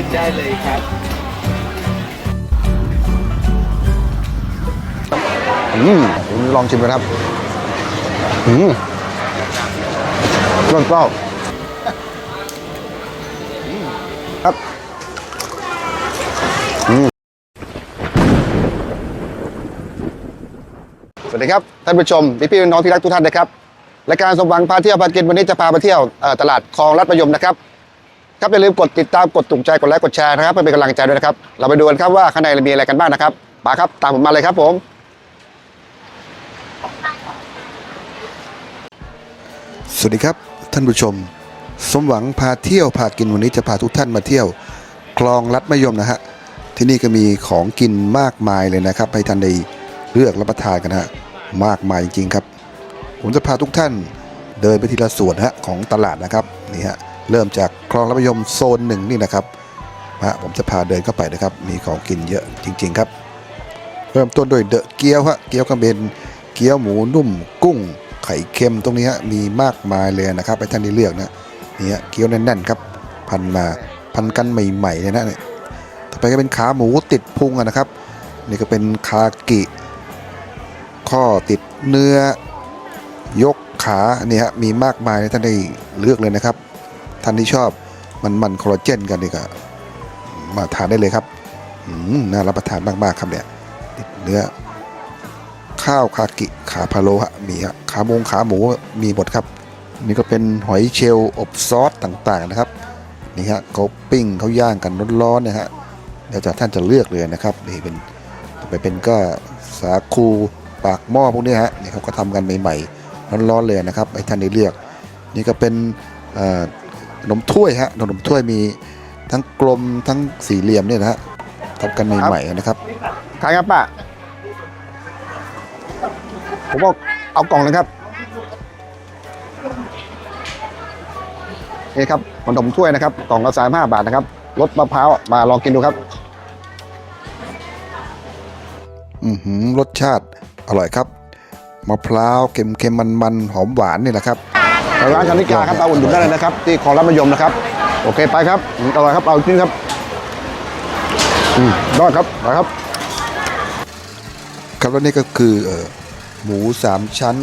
ชิมได้เลยครับอืมลองชิมกันครับอืมเรื่องเล่าครับอืมสวัสดีครับ ท่านผู้ชมพี่พี่ๆน้องที่รักทุกท่านนะครับรายการสมหวังพาเที่ยวพากินวันนี้จะพาไปเที่ยวตลาดคลองรัดประยมนะครับ ครับอย่าลืมกดติดตามกดถูกใจกดไลค์กดแชร์นะครับเพื่อเป็นกำลังใจด้วยนะครับ เราไปดูกันครับว่าข้างในมีอะไรกันบ้างนะครับมาครับตามผมมาเลยครับผมสวัสดีครับท่านผู้ชม สมหวังพาเที่ยวพากินวันนี้จะพาทุกท่านมาเที่ยว คลองลัดมะยมนะฮะที่นี่ก็มีของกินมากมายเลยนะครับ ให้ท่านได้เลือกรับประทานกันฮะมากมายจริงๆครับ ผมจะพาทุกท่านเดินไปทีละส่วนฮะของตลาดนะครับนี่ฮะ เริ่มจากคลองลัดมะยมโซนหนึ่งนี่นะครับฮะผมจะพาเดินเข้าไปนะครับ มีของกินเยอะจริง ๆครับ เริ่มต้นด้วยเดอะเกี๊ยวฮะเกี๊ยวกระเบนเกี๊ยวหมูนุ่ม กุ้ง ไข่เค็มตรงนี้ฮะมีมากมายเลยนะครับให้ท่านได้เลือกนะนี่ฮะเกี๊ยวแน่นๆครับ พันมาพันกันใหม่ๆเลยนะเนี่ยต่อไปก็เป็นขาหมูติดพุงนะครับ นี่ก็เป็นคากิข้อติดเนื้อยกขาเนี่ยฮะมีมากมายให้ท่านได้เลือกเลยนะครับ ท่านที่ชอบมันมันคอลลาเจนกันนี่ก็มาทานได้เลยครับน่ารับประทานมาก ๆ ครับเนี่ยเนื้อ ข้าวคากิขาพะโล้ฮะมีฮะขาหมูขาหมูมีหมดครับ นี่ก็เป็นหอยเชลล์อบซอสต่างๆนะครับนี่ฮะเขาปิ้งเขาย่างกันร้อนๆนะฮะเดี๋ยวจะท่านจะเลือกเลยนะครับนี่เป็นไปเป็นก็สาคูปากหม้อพวกนี้ฮะนี่เขาก็ทำกันใหม่ๆร้อนๆเลยนะครับให้ท่านได้เลือก นี่ก็เป็นอ่อ ขนมถ้วยฮะขนมถ้วยมีทั้งกลมทั้งสี่เหลี่ยมเนี่ยนะฮะทำกันใหม่ๆนะครับขายครับป้าผมบอกเอากล่องเลยครับนี่ครับขนมถ้วยนะครับกล่องละสามห้าบาทนะครับรสมะพร้าวมาลองกินดูครับ อือหือรสชาติอร่อยครับมะพร้าวเค็มเค็มมันมันๆหอมหวานนี่แหละครับ ร้านชานิกาครับเอาอุ่นๆได้เลยนะครับ ที่คลองรัฐมยมนะครับ โอเคไปครับอร่อยครับเอาจริงครับอืมยอดครับไปครับ ครับแล้วนี่ก็คือหมูสามชั้น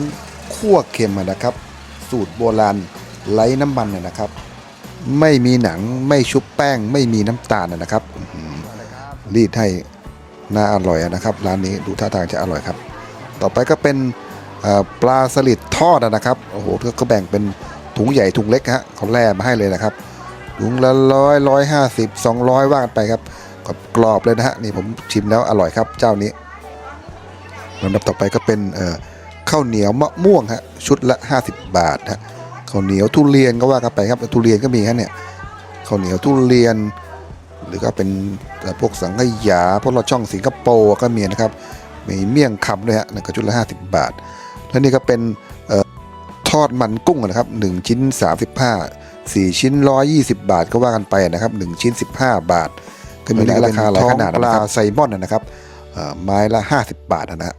คั่วเค็มนะครับ สูตรโบราณไร้น้ำมันนะครับ ไม่มีหนังไม่ชุบแป้ง ไม่มีน้ำตาลนะครับรีดให้น่าอร่อยนะครับ ร้านนี้ดูท่าทางจะอร่อยครับ ต่อไปก็เป็น ปลาสลิดทอดนะครับโอ้โหก็แบ่งเป็นถุงใหญ่ถุงเล็กฮะเขาแล่มาให้เลยนะครับถุงละร้อยร้อยห้าสิบสองร้อยว่ากันไปครับกรอบเลยนะฮะนี่ผมชิมแล้วอร่อยครับเจ้านี้ลำดับต่อไปก็เป็นข้าวเหนียวมะม่วงฮะชุดละ 50 บาทฮะข้าวเหนียวทุเรียนก็ว่ากันไปครับทุเรียนก็มีฮะเนี่ยข้าวเหนียวทุเรียน หรือก็เป็นพวกสังขยาพวกเราช่องสิงคโปร์ก็มีนะครับมีเมี่ยงคำด้วยฮะนั่นก็ชุดละ 50 บาท แล้วนี่ก็เป็นเอ่อทอดมันกุ้งนะครับ 1 ชิ้น 35 4 ชิ้น 120 บาทก็ว่ากันไปนะครับ 1 ชิ้น 15 บาท ก็มีหลายราคาหลายขนาดปลาไซมอนนะครับเอ่อไม้ละ 50 บาทนะฮะ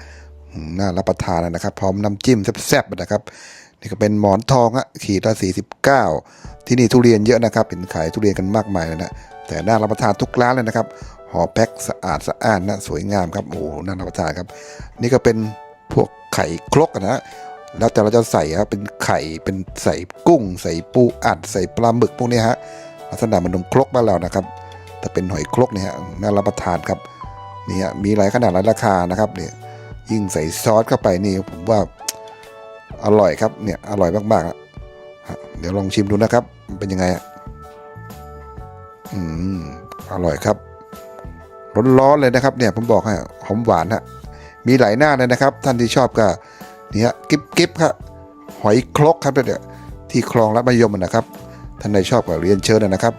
อืมน่ารับประทานนะครับ พร้อมน้ำจิ้มแซ่บๆนะครับนี่ก็เป็นหมอนทองอะขีดละ49 ที่นี่ทุเรียนเยอะนะครับเป็นขายทุเรียนกันมากมายเลยนะแต่น่ารับประทานทุกร้านเลยนะครับห่อแพ็คสะอาดสะอ้านนะสวยงามครับโอ้โหน่ารับประทานครับ นี่ก็เป็น พวกไข่ครกนะฮะแล้วแต่เราจะใส่ครับเป็นไข่เป็นใส่กุ้ง ใส่ปูอัด ใส่ปลาหมึกพวกนี้ฮะลักษณะมันนมครกบ้านเรานะครับ แต่เป็นหอยครกเนี่ยฮะน่ารับประทานครับนี่ฮะมีหลายขนาดหลายราคานะครับเนี่ยยิ่งใส่ซอสเข้าไปนี่ผมว่าอร่อยครับเนี่ยอร่อยมากๆอะฮะเดี๋ยวลองชิมดูนะครับ เป็นยังไงอะอืมอร่อยครับร้อนๆเลยนะครับ เนี่ยผมบอกให้หอมหวานฮะ มีหลายหน้าเลยนะครับ ท่านที่ชอบก็นี่ฮะกิ๊บกิ๊บครับหอยครกครับเนี่ยที่คลองรัดมะยมนะครับ ท่านใดชอบก็เรียนเชิญนะครับ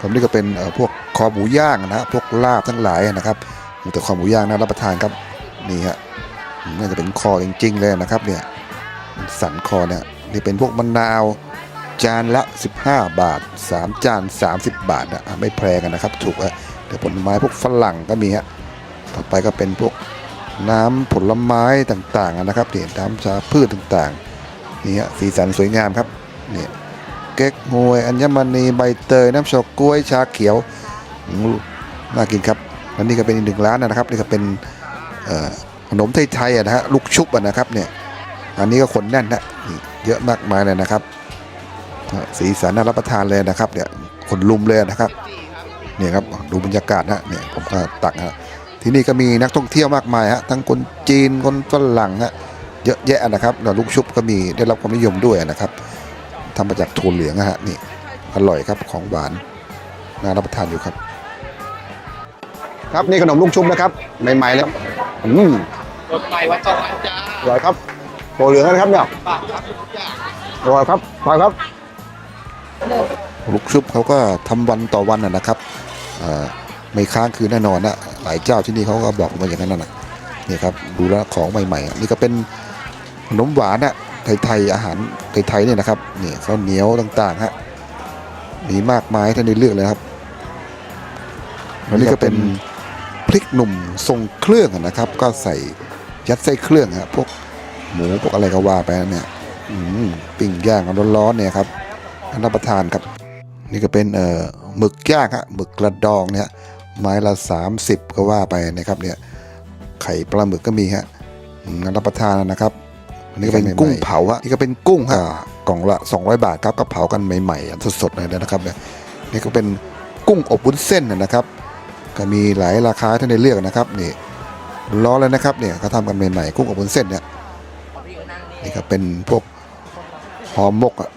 ผมนี่ก็เป็นเอ่อพวกคอหมูย่างนะฮะพวกลาบทั้งหลายนะครับแต่คอหมูย่างน่ารับประทานครับนี่ฮะน่าจะเป็นคอจริงๆเลยนะครับเนี่ยสันคอเนี่ยนี่เป็นพวกมะนาวจานละ 15 บาท 3 จาน 30 บาทนะไม่แพงกันนะครับ ถูกอะเดี๋ยวผลไม้พวกฝรั่งก็มีฮะต่อไปก็เป็นพวก น้ำผลไม้ต่างๆนะครับเนี่ยน้ำชาพืชต่างๆนี่ฮะสีสันสวยงามครับเนี่ยเก๊กฮวยอัญมณีใบเตยน้ำเฉาก๊วยชาเขียวน่ากินครับอันนี้ก็เป็นอีกหนึ่งร้านนะครับนี่ก็เป็นขนมไทยๆนะฮะลูกชุบนะครับเนี่ยอันนี้ก็คนแน่นนะนเยอะมากมายเลยนะครับ สีสันน่ารับประทานเลยนะครับเนี่ยคนลุมเลยนะครับเนี่ยครับดูบรรยากาศนะเนี่ยผมก็ตักฮะ ที่นี่ก็มีนักท่องเที่ยวมากมายฮะทั้งคนจีนคนฝรั่งฮะเยอะแยะนะครับแล้วลูกชุบก็มีได้รับความนิยมด้วยนะครับทำมาจากถั่วเหลืองอะฮะนี่อร่อยครับของหวานน่ารับประทานอยู่ครับ ครับนี่ขนมลูกชุบนะครับใหม่ๆเลยอืมรถไฟวัดจันทร์จ้าอร่อยครับโปรเหลืองนะครับเนี่ยปากครับทุกอย่างอร่อยครับอร่อยครับลูกชุบเขาก็ทำวันต่อวันนะนะครับอ่าไม่ค้างคืนแน่นอนนะ หลายเจ้าที่นี่เขาก็บอกมาอย่างนั้นนะนี่ครับดูแลของใหม่ๆนี่ก็เป็นขนมหวานนะไทยๆอาหารไทยๆเนี่ยนะครับนี่ข้าวเหนียวต่างๆฮะมีมากมายท่านได้เลือกเลยครับอันนี้ก็เป็นพริกหนุ่มทรงเครื่องนะครับ ก็ใส่ยัดไส้เครื่องฮะพวกหมูพวกอะไรก็ว่าไปนะเนี่ยอืมปิ้งย่างร้อนๆเนี่ยครับรับประทานครับ นี่ก็เป็นเอ่อหมึกย่างฮะหมึกกระดองเนี่ย ไม้ละ 30 ก็ว่าไปนะครับเนี่ยไข่ปลาหมึกก็มีฮะอืมรับประทานนะครับอันนี้ก็เป็นกุ้งเผาฮะนี่ก็เป็นกุ้งฮะกล่องละ 200 บาทครับก็เผากันใหม่ๆสดๆเลยนะครับเนี่ยนี่ก็เป็นกุ้งอบวุ้นเส้นนะครับ ก็มีหลายราคาท่านได้เลือกนะครับนี่ร้อนเลยนะครับเนี่ยเขาทำกันใหม่ๆกุ้งอบวุ้นเส้นเนี่ยนี่ก็เป็นพวกหอมกอะ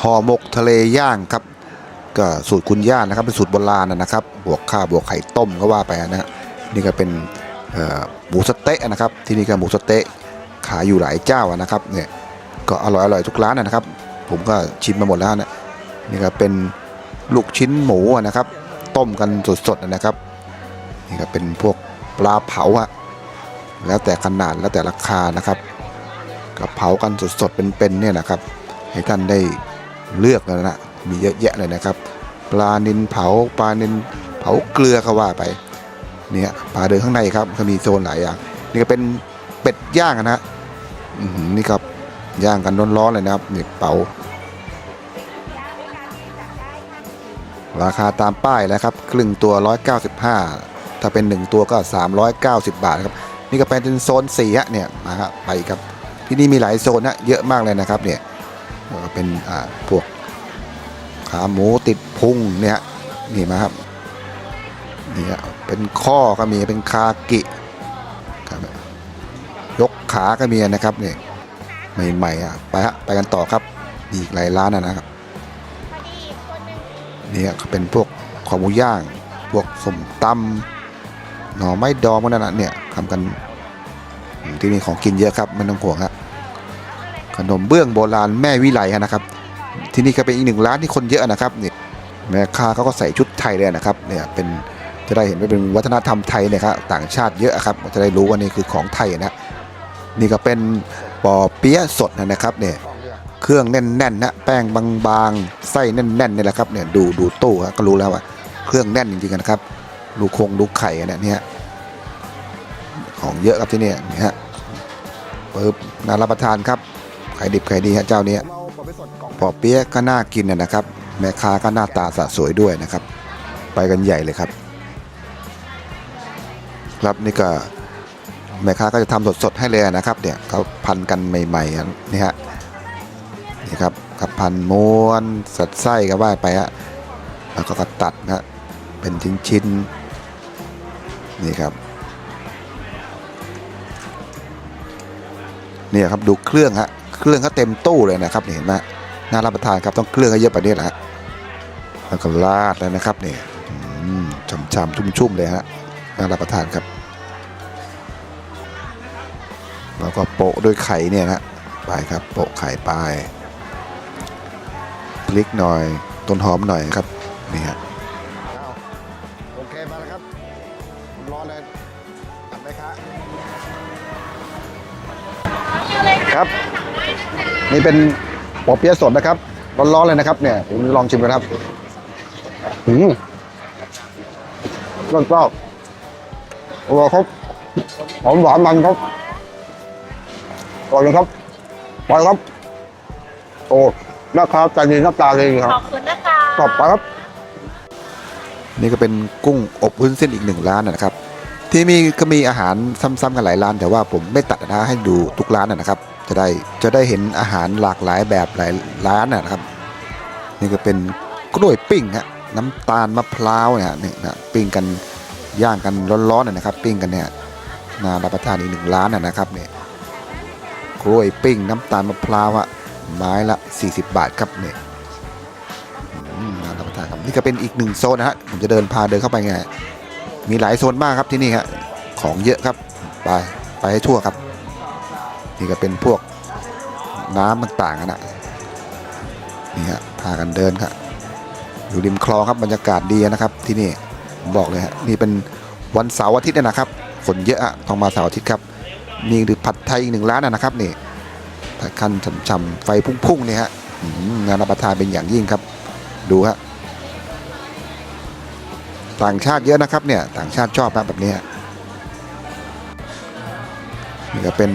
ห่อหมกทะเลย่างครับ ก็สูตรคุณย่านะครับเป็นสูตรโบราณนะครับ บวกข้าวบวกไข่ต้มก็ว่าไปนะฮะนี่ก็เป็นหมูสเต๊ะนะครับ ที่นี่ก็หมูสเต๊ะขายอยู่หลายเจ้านะครับเนี่ยก็อร่อยอร่อยทุกร้านนะครับ ผมก็ชิมมาหมดแล้วนะนี่ก็เป็นลูกชิ้นหมูนะครับ ต้มกันสดๆนะครับนี่ก็เป็นพวกปลาเผาอะแล้วแต่ขนาดแล้วแต่ราคานะครับก็เผากันสดๆเป็นๆเนี่ยนะครับ ให้ท่านได้เลือกแล้วนะ มีเยอะแยะเลยนะครับ ปลานินเผาปลานินเผาเกลือเขาว่าไปเนี่ยปลาเดินข้างในครับก็มีโซนหลายอย่างนี่ก็เป็นเป็ดย่างอะนะนี่ครับย่างกันร้อนๆเลยนะครับเนี่ยเป๋าราคาตามป้ายแล้วครับครึ่งตัว 195 ถ้าเป็น 1 ตัวก็ 390 บาทครับนี่ก็เป็นโซน4ฮะเนี่ยมาครับไปครับที่นี่มีหลายโซนนะเยอะมากเลยนะครับเนี่ยก็เป็นพวก ขาหมูติดพุงเนี่ยนี่มาครับนี่เป็นข้อก็มีเป็นคากิครับยกขาก็มีนะครับนี่ใหม่ๆอะไปฮะไปกันต่อครับมีอีกหลายร้านนะครับนี่ก็เป็นพวกขอหมูย่าง พวกสมตำหน่อไม้ดองพวกนั้นเนี่ยทำกันที่นี่ของกินเยอะครับไม่ต้องห่วงฮะขนมเบื้องโบราณแม่วิไลฮะนะครับ ที่นี่ก็เป็นอีกหนึ่งร้านที่คนเยอะนะครับนี่แม่ค้าเขาก็ใส่ชุดไทยเลยนะครับเนี่ยเป็นจะได้เห็นว่าเป็นวัฒนธรรมไทยเนะครับต่างชาติเยอะครับจะได้รู้ว่านี่คือของไทยนะนี่ก็เป็นปอเปี๊ยะสดนะครับเนี่ยเครื่องแน่นๆนนะแป้งบางๆไส้แน่นๆนี่แหละครับเนี่ยดูดูตู้ก็รู้แล้วว่าเครื่องแน่นจริงๆนะครับดูโคงดูกไข่นเนี่ยเนี่ยของเยอะครับที่นี่นี่ฮะปึ๊บน่ารับประทานครับขายดิบขายดีฮะเจ้าเนี้ย ปอเปี๊ยะก็น่ากินนะครับ แม่ค้าก็หน้าตาสะสวยด้วยนะครับ ไปกันใหญ่เลยครับ ครับนี่ก็แม่ค้าก็จะทำสดๆให้เลยนะครับเนี่ยเขาพันกันใหม่ๆนี่ฮะนี่ครับกับพันม้วนสัดไส้ก็ว่าไปฮะแล้วก็กตัดนะเป็นชิ้นๆนี่ครับเนี่ยครับดูเครื่องฮะเครื่องเขาเต็มตู้เลยนะครับนี่เห็นไหม น่ารับประทานครับต้องเครื่องให้เยอะกว่านี้แหละฮะแล้วก็ราดเลยนะครับนี่อืมฉ่ำๆชุ่มๆเลยฮะน่ารับประทานครับแล้วก็โปะด้วยไข่เนี่ยนะไปครับโปะไข่ไปพลิกหน่อยต้นหอมหน่อยครับนี่ฮะโอเคมาแล้วครับร้อนเลยตัดไหมครับครับ นี่เป็น ปอเปี๊ยะสดนะครับ ร้อนๆเลยนะครับ เนี่ยผมลองชิมกันครับอืมรสชอบอร่อยครับหอมหวานมันครับอร่อยเลยครับไปครับ โอ้นะครับจานนี้น้ำตาเลยคขรับอบคุณนะคะขอบคุณครับ นี่ก็เป็นกุ้งอบวุ้นเส้นอีกหนึ่งร้านนะครับ ที่มีก็มีอาหารซ้ำๆกันหลายร้านแต่ว่าผมไม่ตัดนะให้ดูทุกร้านนะครับ จะได้จะได้เห็นอาหารหลากหลายแบบหลายร้านนะครับ นี่ก็เป็นกล้วยปิ้งฮะน้ำตาลมะพร้าวเนี่ยนี่นะปิ้งกันย่างกันร้อนๆนะครับ ปิ้งกันเนี่ยน่ารับประทานอีกหนึ่งร้านนะนะครับเนี่ยกล้วยปิ้งน้ำตาลมะพร้าวอะไม้ละ 40 บาทครับเนี่ยน่ารับประทานครับนี่ก็เป็นอีกหนึ่งโซนนะฮะผมจะเดินพาเดินเข้าไปไงมีหลายโซนมากครับที่นี่ฮะของเยอะครับไปไปให้ทั่วครับ นี่ก็เป็นพวกน้ำต่างๆนะนี่ฮะพากันเดินครับอยู่ริมคลองครับบรรยากาศดีนะครับที่นี่ผมบอกเลยฮะนี่เป็นวันเสาร์อาทิตย์นะครับคนเยอะต้องมาเสาร์อาทิตย์ครับนี่คือผัดไทยอีกหนึ่งร้านนะนะครับนี่ผัดคันฉ่ำๆไฟพุ่งๆนี่ฮะงานรับประทานเป็นอย่างยิ่งครับ ดูฮะต่างชาติเยอะนะครับเนี่ยต่างชาติชอบแบบนี้นี่ก็เป็น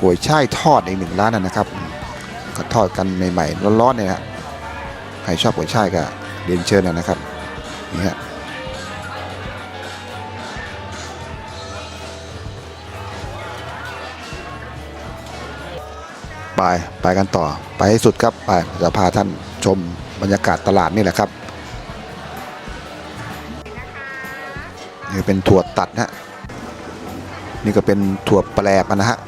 ก๋วยช่ายทอดอีกหนึ่งร้านนะครับก็ทอดกันใหม่ๆร้อนๆเนี่ยฮะใครชอบก๋วยช่ายก็เรียนเชิญนะครับนี่ฮะไปไปกันต่อไปให้สุดครับไปจะพาท่านชมบรรยากาศตลาดนี่แหละครับนี่เป็นถั่วตัดฮะนี่ก็เป็นถั่วแปลกนะฮะ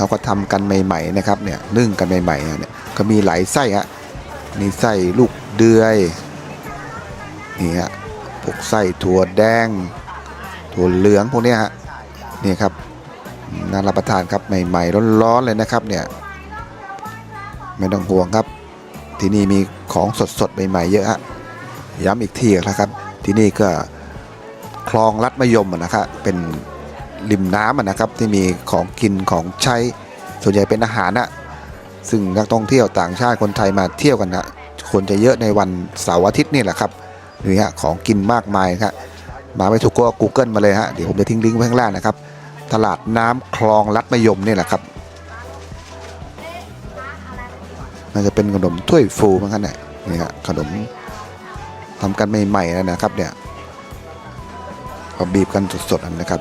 เขาก็ทำกันใหม่ๆนะครับเนี่ยนึ่งกันใหม่ๆเนี่ยก็มีหลายไส้ฮะมีไส้ลูกเดือยนี่ฮะพวกไส้ถั่วแดง ถั่วเหลืองพวกเนี้ยฮะนี่ครับน่ารับประทานครับใหม่ๆร้อนๆเลยนะครับเนี่ยไม่ต้องห่วงครับ ที่นี่มีของสดๆใหม่ๆเยอะฮะย้ำอีกทีนะครับ ที่นี่ก็คลองลัดมะยมอนะครับเป็น ริมน้ำอะนะครับที่มีของกินของใช้ส่วนใหญ่เป็นอาหารนะซึ่งนักท่องเที่ยวต่างชาติคนไทยมาเที่ยวกันนะคนจะเยอะในวันเสาร์อาทิตย์นี่แหละครับนี่ฮะของกินมากมายครับมาไม่ถูกก็ Google มาเลยฮะเดี๋ยวผมจะทิ้งลิงก์ไว้ข้างล่างนะครับ ตลาดน้ำคลองลัดมะยมนี่แหละครับน่าจะเป็นขนมถ้วยฟูมั้งครับเนี่ยนี่ฮะขนมทำกันใหม่ๆนะครับเนี่ยก็บีบกันสดๆนะครับ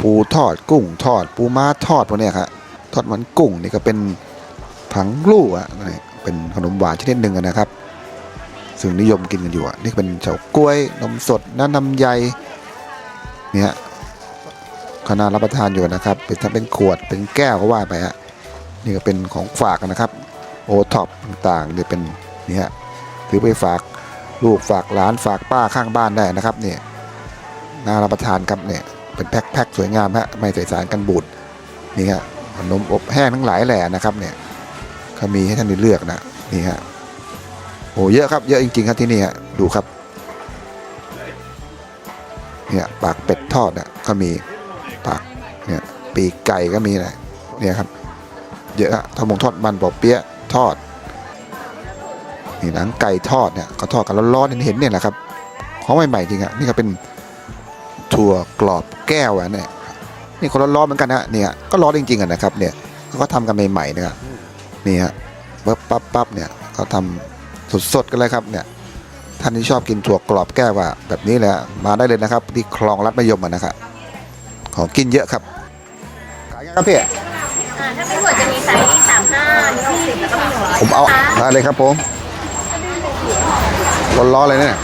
ปูทอดกุ้งทอด ปูม้าทอดพวกเนี้ยครับทอดมันกุ้งนี่ก็เป็นผังลู่อะนี่เป็นขนมหวานชนิดหนึ่งนะครับ ซึ่งนิยมกินกันอยู่อะนี่เป็นเฉาก๊วยนมสดน้ำนำใยเนี่ยขนาดรับประทานอยู่นะครับ เป็นถ้าเป็นขวดเป็นแก้วก็ว่าไปฮะนี่ก็เป็นของฝากนะครับโอท็อปต่างๆเนี่ยเป็นนี่ฮะถือไปฝากลูกฝากหลานฝากป้าข้างบ้านได้นะครับเนี่ยน่ารับประทานครับเนี่ย เป็นแพ็คๆสวยงามฮะไม่ใส่สารกันบูดนี่ฮะขนมอบแห้งทั้งหลายแหล่นะครับเนี่ยเขามีให้ท่านได้เลือกนะนี่ฮะโอ้เยอะครับเยอะจริงๆครับที่นี่ฮะดูครับเนี่ยปากเป็ดทอดอะก็มีผักเนี่ยปีกไก่ก็มีนะเนี่ยครับเยอะทอดมงทอดมันปอเปี๊ยะทอดนี่หนังไก่ทอดเนี่ยเขาทอดกันร้อนๆเห็นๆเนี่ยแหละครับของใหม่ๆจริงอะนี่ก็เป็น ถั่วกรอบแก้วอะเนี่ยนี่คนร้อนๆเหมือนกันฮะเนี่ยก็ร้อนจริงๆอะนะครับเนี่ยเขาก็ทำกันใหม่ๆนะครับนี่ฮะปั๊บปั๊บปั๊บเนี่ยเขาทำสดๆกันเลยครับเนี่ยท่านที่ชอบกินถั่วกรอบแก้วอะแบบนี้เลยฮะมาได้เลยนะครับ ที่คลองลัดมะยมอะนะครับของกินเยอะครับขายไงครับพี่อ่าถ้าเป็นขวดจะมีไซส์สามห้ายี่สิบแล้วก็มีหนึ่งร้อยผมเอาได้เลยครับผมร้อนๆเลยเนี่ย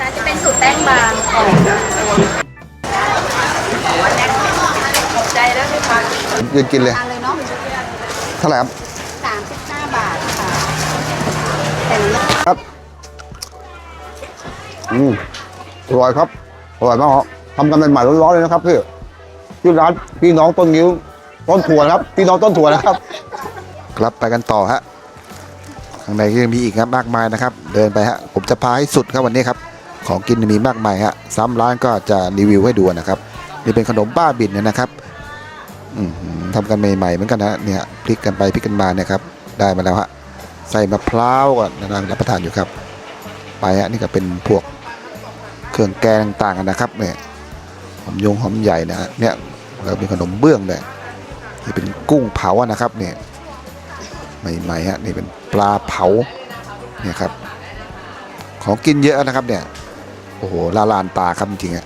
น่าจะเป็นสูตร แป้งบางของใจแล้วไหมคะยืนกินเลย ทานเลยเนาะเท่าไหร่ครับสามสิบห้าบาทค่ะแต่เนี้ยครับ อืมอร่อยครับ อร่อยมากครับทำกันใหม่ๆร้อนๆเลยนะครับพี่ที่ร้านพี่น้องต้นนิ้ว ต้นถั่วนะครับ พี่น้องต้นถั่วนะครับ ครับไปกันต่อฮะ ข้างในก็ยังมีอีกครับมากมายนะครับ เดินไปฮะ ผมจะพาให้สุดครับวันนี้ครับ ของกินมีมากมายฮะซ้ำร้านก็จะรีวิวให้ดูนะครับนี่เป็นขนมบ้าบินนะครับอืมทำกันใหม่ๆเหมือนกันนะเนี่ยพลิกกันไปพลิกกันมาเนี่ยครับได้มาแล้วฮะใส่มะพร้าวก็กำลังรับประทานอยู่ครับไปฮะนี่ก็เป็นพวกเครื่องแกงต่างๆนะครับเนี่ยหอมยงหอมใหญ่นะฮะเนี่ยแล้วมีขนมเบื้องด้วยนี่เป็นกุ้งเผานะครับเนี่ยใหม่ๆฮะนี่เป็นปลาเผาเนี่ยครับของกินเยอะนะครับเนี่ย โอ้โหละลานตาครับจริงๆ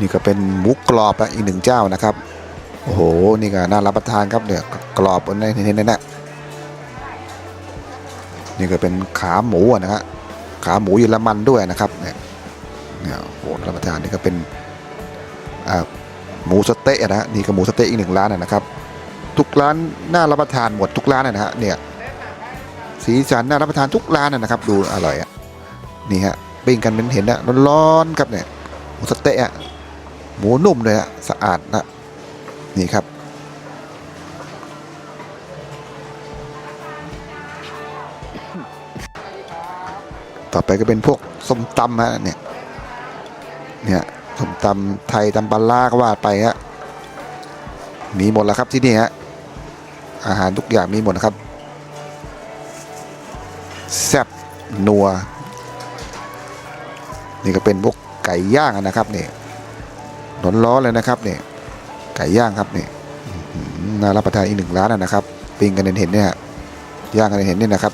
นี่ก็เป็นหมูกรอบอีกหนึ่งเจ้านะครับ โอ้โห นี่ก็น่ารับประทานครับเนี่ยกรอบบนนี้นี่นะนี่ก็เป็นขาหมูอะนะฮะขาหมูเยอรมันด้วยนะครับเนี่ยเนี่ยโอ้โหรับประทานนี่ก็เป็นหมูสเต๊ะนะฮะนี่ก็หมูสเต๊ะอีกหนึ่งร้านนะครับ ทุกร้านน่ารับประทานหมดทุกร้านนะฮะเนี่ยสีสันน่ารับประทานทุกร้านนะครับ ดูอร่อยอะ นี่ฮะปิ้งกันเป็นเห็นนะร้อนๆครับเนี่ยหมูสเต๊ะอะหมูนุ่มเลยอะสะอาดนะนี่ครับ ต่อไปก็เป็นพวกส้มตำฮะเนี่ยเนี่ยส้มตำไทยตำปลาล่าก็ว่าไปฮะมีหมดแล้วครับที่นี่ฮะอาหารทุกอย่างมีหมดนะครับแซ่บนัว นี่ก็เป็นพวกไก่ย่างนะครับนี่ยร้อเลยนะครับนี่ไก่ย่างครับนี่น่ารับประทานอีกหนึ่งร้านนะครับปิ้งกันเห็นเนี่ยฮะย่างกันเห็นเนี่ยนะครับ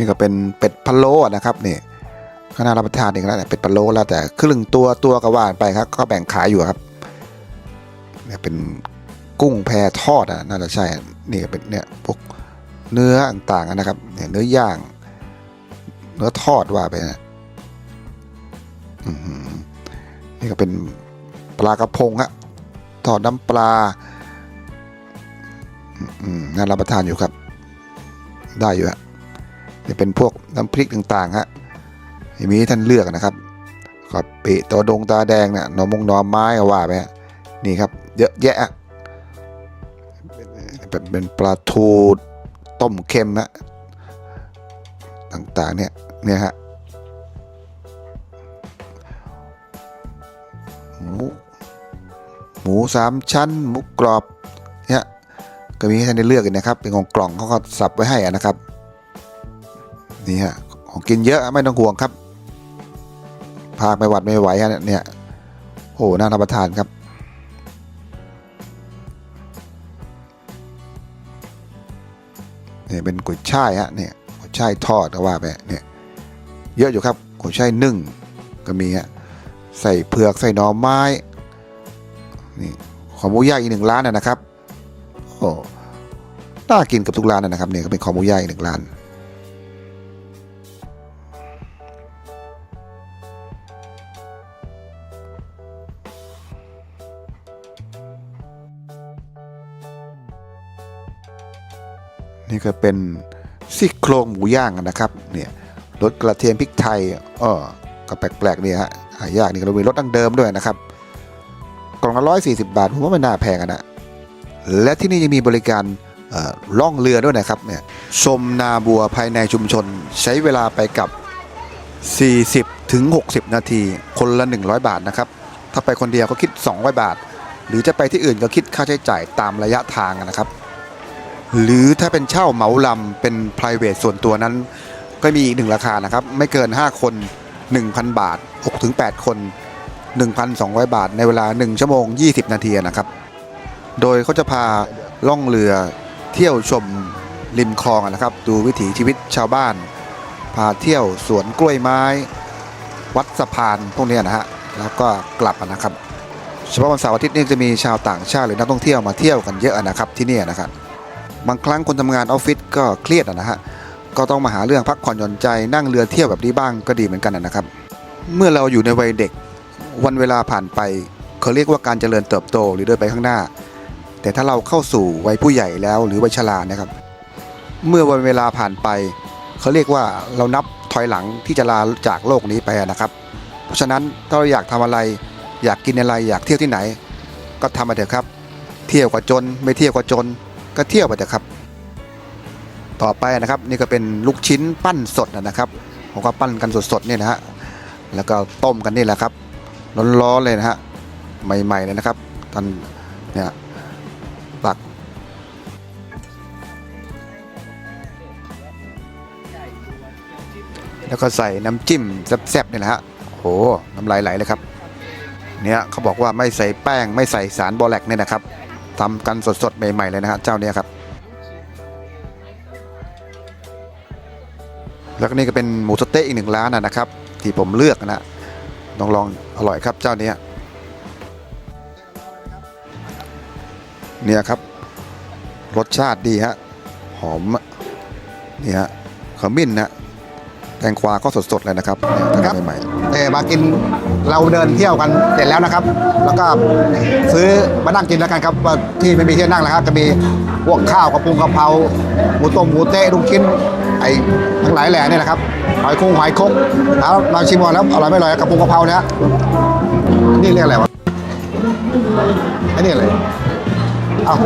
นี่ก็เป็นเป็ดพะโล้นะครับนี่ก็น่ารับประทานเอีกแล้วเนี่ยเป็ดพะโล้แล้วแต่ครึ่งตัวตัวก็ว่าไปครับ ก็แบ่งขายอยู่ครับเนี่ยเป็นกุ้งแพทอดอะน่าจะใช่นี่ก็เป็นเนี่ยพวกเนื้อต่างๆนะครับเนี่ยเนื้อย่าง เนื้อทอดว่าไปนะนี่ก็เป็นปลากระพงฮะทอดน้ำปลาอืมน่ารับประทานอยู่ครับ ได้อยู่ฮะ จะเป็นพวกน้ำพริกต่างๆฮะมีให้ท่านเลือกนะครับก็ปิตัวดงตาแดงเนี่ยหนอมงหนอไม้ก็ว่าไปนี่ครับ เยอะแยะเป็นเป็นปลาทูต้มเค็มฮะต่างๆเนี่ยเนี่ยฮะหมูหมูสามชั้นหมูกรอบเนี่ยก็มีให้ท่านได้เลือกกันนะครับ เป็นของกล่องเขาก็สับไว้ให้อะนะครับ นี่ฮะของกินเยอะไม่ต้องห่วงครับพาไปวัดไม่ไหวฮะเนี่ยโอ้น่ารับประทานครับ เนี่ยเป็นกุยช่ายฮะเนี่ยกุยช่ายทอดก็ว่าไปเนี่ยเยอะอยู่ครับกุยช่ายนึ่งก็มีฮะใส่เผือกใส่หน่อไม้นี่ขอหมูย่างอีกหนึ่งร้านนะนะครับโอ้น่ากินกับทุกร้านนะครับเนี่ยก็เป็นขอหมูย่างอีกหนึ่งร้าน นี่ก็เป็นซี่โครงหมูย่างนะครับเนี่ยรสกระเทียมพริกไทยอ้อก็แปลกๆเนี่ยฮะหายากนี่ก็มีรสดั้งเดิมด้วยนะครับกล่องละร้อยสี่สิบาทผมว่าไม่น่าแพงนะและที่นี่ยังมีบริการล่องเรือด้วยนะครับเนี่ยชมนาบัวภายในชุมชน ใช้เวลาไปกับ 40ถึง60 นาที คนละ 100 บาทนะครับ ถ้าไปคนเดียวก็คิด 200 บาท หรือจะไปที่อื่นก็คิดค่าใช้จ่ายตามระยะทางนะครับ หรือถ้าเป็นเช่าเหมาลำเป็น p r i v a t ส่วนตัวนั้น ก็มีอีกหนึ่งราคานะครับ ไม่เกิน 5 คน 1,000 บาท6ถึง8คน 1,200 บาทในเวลา 1 ชั่วโมง 20 นาทีนะครับ โดยเขาจะพาล่องเรือเที่ยวชมริมคลองนะครับ ดูวิถีชีวิตชาวบ้าน พาเที่ยวสวนกล้วยไม้ วัดสะพานพวกนี้นะฮะแล้วก็กลับนะครับเฉพาะวันเสาร์อาทิตย์นี่จะมีชาวต่างชาติหรือนักท่องเที่ยวมาเที่ยวกันเยอะนะครับที่นี่นะครับ บางครั้งคนทำงานออฟฟิศก็เครียดนะฮะก็ต้องมาหาเรื่องพักผ่อนหย่อนใจนั่งเรือเที่ยวแบบนี้บ้างก็ดีเหมือนกันนะครับ เมื่อเราอยู่ในวัยเด็กวันเวลาผ่านไปเขาเรียกว่าการเจริญเติบโตหรือเดินไปข้างหน้า แต่ถ้าเราเข้าสู่วัยผู้ใหญ่แล้วหรือวัยชรานะครับ เมื่อวันเวลาผ่านไป เขาเรียกว่าเรานับถอยหลังที่จะลาจากโลกนี้ไปนะครับ เพราะฉะนั้นถ้าเราอยากทำอะไร อยากกินอะไรอยากเที่ยวที่ไหน ก็ทำมาเถอะครับ เที่ยวก็จนไม่เที่ยวก็จน ก็เที่ยวไปเถอะครับ ต่อไปนะครับนี่ก็เป็นลูกชิ้นปั้นสดนะครับผมก็ปั้นกันสดๆนี่นะฮะแล้วก็ต้มกันนี่แหละครับร้อนๆเลยนะฮะใหม่ๆเลยนะครับตอนเนี่ยตักแล้วก็ใส่น้ำจิ้มแซ่บๆเนี่ยนะฮะโหน้ำลายไหลเลยครับเนี่ยเขาบอกว่าไม่ใส่แป้งไม่ใส่สารบอแลกเนี่ยนะครับ ทำกันสดๆ ใหม่ ๆ เลยนะฮะเจ้าเนี้ยครับ แล้วก็นี่ก็เป็นหมูสเต๊ะอีกหนึ่งร้านนะครับ ที่ผมเลือกนะลองลองอร่อยครับเจ้าเนี้ยเนี่ยครับ รสชาติดีฮะหอมนี่ฮะขมิ้นนะ แตงกวาก็สดๆเลยนะครับเนี่ยครับทำใหม่ๆแต่มากินเราเดินเที่ยวกันเสร็จแล้วนะครับ แล้วก็ซื้อมานั่งกินแล้วกันครับว่าที่ไม่มีที่นั่งแล้วครับจะมีพวกข้าวกระปุงกะเพราหมูต้มหมูเต๊ะลูกชิ้นไอ้ทั้งหลายแหล่เนี่ยนะครับหอยคงหอยคกแล้วมาชิมก่อนแล้วอร่อยไม่อร่อยกระปุงกะเพราเนี่ยนี่เรียกอะไรวะไอ้นี่อะไรเอ้า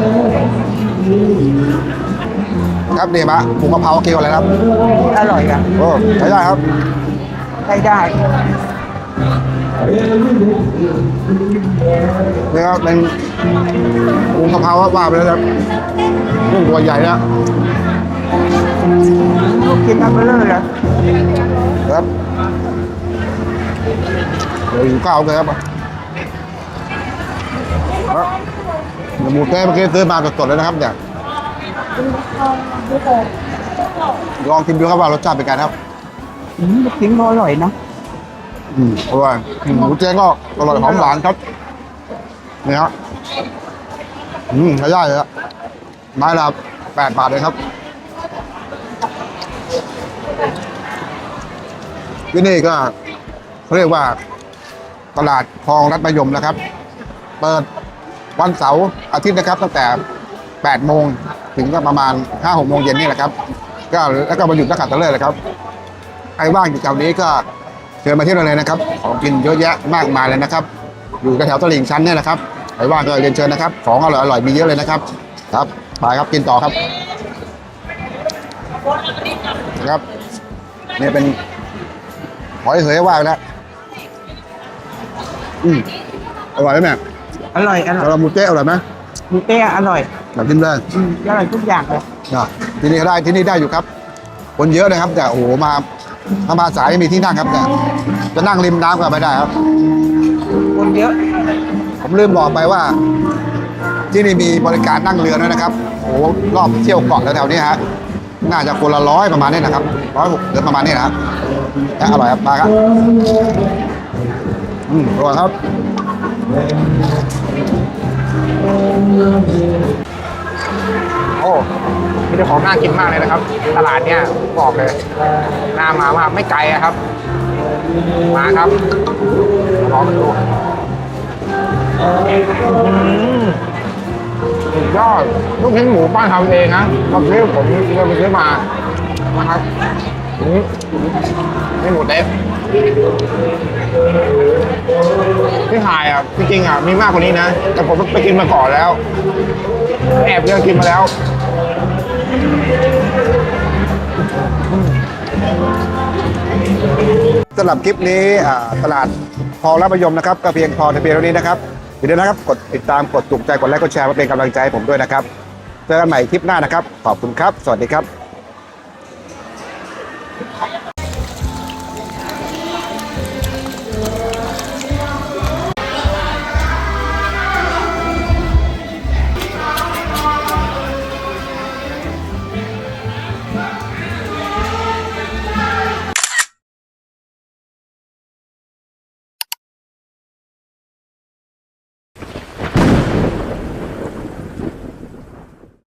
ครับนี่มะปุงกะเพราเกี่ยวอะไรครับอร่อยอะโอ้ใช้ได้ครับใช้ได้นี่ครับเป็นปรุงกะเพราว่าไปแล้วครับกุ้งตัวใหญ่นะลูกกินมาเบลอเลยครับเดี๋ยวอยู่ข้าวเลยครับครับหมูเต้เมื่อกี้ซื้อมาสดๆเลยนะครับเนี่ย ลองชิมดูครับว่ารสชาติเป็นไงครับอืมลูกชิ้นก็อร่อยนะอืมอร่อยหมูเต้ก็อร่อยหอมหวานครับนี่ครับอืมใช้ได้เลยครับไม้ละแปดบาทเลยครับที่นี่ก็เขาเรียกว่าตลาดคลองรัฐมยมนะครับ เปิดวันเสาร์อาทิตย์นะครับ ตั้งแต่ 8 โมง ถึงก็ประมาณ5 6โมงเย็นนี่แหละครับ ก็แล้วก็มาหยุดนักขัตฤกษ์เลยครับใครว่างอยู่แถวนี้ก็เชิญมาเที่ยวได้เลยนะครับ ของกินเยอะแยะมากมายเลยนะครับ อยู่แถวๆตลิ่งชันเนี่ยนะครับใครว่างก็เรียนเชิญนะครับ ของอร่อยๆมีเยอะเลยนะครับ ครับไปครับกินต่อครับครับนี่เป็นหอยเหยว่าไปแล้วอืมอร่อยไหมแม่อร่อยอร่อยสำหรับหมูเต๊ะอร่อยไหมหมูเต้อร่อย แบบกินเลยอืมอร่อยทุกอย่างเลยอะที่นี่ก็ได้ที่นี่ได้อยู่ครับ คนเยอะนะครับ แต่โอ้โหมาถ้ามาสายไม่มีที่นั่งครับแต่จะนั่งริมน้ำก็ไม่ได้ครับ คนเยอะผมลืมบอกไปว่า ที่นี่มีบริการนั่งเรือด้วยนะครับโอ้โหรอบเที่ยวเกาะแถวๆนี้ฮะน่าจะคนละร้อยประมาณนี้นะครับร้อยหกหรือประมาณนี้นะครับแต่อร่อยครับมาครับอืมอร่อยครับโอ้ มีแต่ของน่ากินมากเลยนะครับ ตลาดเนี้ยบอกเลยน่ามามากไม่ไกลอะครับ มาครับลองดูสุดยอดลูกชิ้นหมูป้านทำเองนะเมื่อกี้ผมเคยไปซื้อมานะครับอืมนี่หมูเต๊ะที่ถ่ายอะจริงๆอะมีมากกว่านี้นะ แต่ผมไปกินมาก่อนแล้ว แอบเดินกินมาแล้ว สำหรับคลิปนี้ตลาดพอรับประยมนะครับก็เพียงพอในเพียงเท่านี้นะครับอย่าลืมนะครับกดติดตามกดถูกใจกดไลค์กดแชร์มาเป็นกำลังใจให้ผมด้วยนะครับ เจอกันใหม่คลิปหน้านะครับ ขอบคุณครับ สวัสดีครับ